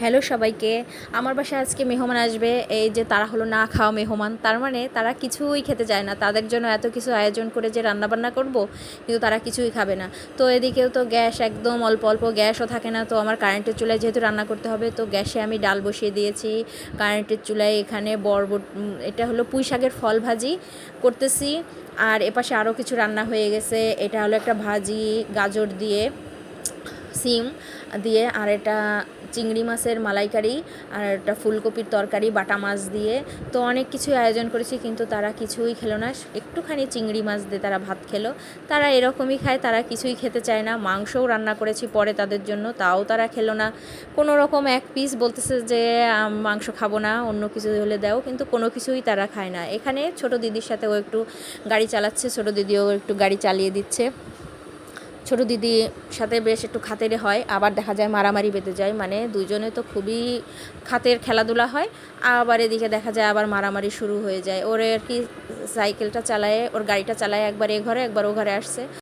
Hello সবাইকে। আমার বাসায় আজকে মেহমান আসবে, এই যে তারা হলো না খাওয়া মেহমান। তার মানে তারা কিছুই খেতে চায় না। তাদের জন্য এত কিছু আয়োজন করে যে রান্নাবান্না করব, কিন্তু তারা কিছুই খাবে না। তো এদিকেও তো গ্যাস একদম অল্প অল্প গ্যাসও থাকে না। তো আমার কারেন্টের চুলায় যেহেতু রান্না করতে হবে, তো গ্যাসে আমি ডাল বসিয়ে দিয়েছি। কারেন্টের চুলায় এখানে বরবট এটা হলো পুঁই শাকের ফল ভাজি করতেছি। আর এপাশে আরও কিছু রান্না হয়ে গেছে। এটা হলো একটা ভাজি গাজর দিয়ে, সিম দিয়ে। আর এটা চিংড়ি মাছের মালাইকারি আর একটা ফুলকপির তরকারি, বাটা মাছ দিয়ে। তো অনেক কিছুই আয়োজন করেছি, কিন্তু তারা কিছুই খেলো না। একটুখানি চিংড়ি মাছ দিয়ে তারা ভাত খেলো। তারা এরকমই খায়, তারা কিছুই খেতে চায় না। মাংসও রান্না করেছি পরে তাদের জন্য, তাও তারা খেলো না। কোনো রকম এক পিস বলতেছে যে মাংস খাব না, অন্য কিছু হলে দাও। কিন্তু কোনো কিছুই তারা খায় না। এখানে ছোট দিদির সাথে ও একটু গাড়ি চালাচ্ছে, ছোট দিদিও একটু গাড়ি চালিয়ে দিচ্ছে। ছোট দিদি সাথে বেশ একটু খাতের হয়, আবার দেখা যায় মারামারি বেঁধে যায়। মানে দুজনে তো খুবই খাতের খেলাধুলা হয়, আবার এদিকে দেখা যায় আবার মারামারি শুরু হয়ে যায়। ওর আর কি সাইকেলটা চালায়, ওর গাড়িটা চালায় একবার এ ঘরে, একবার ও ঘরে আসছে।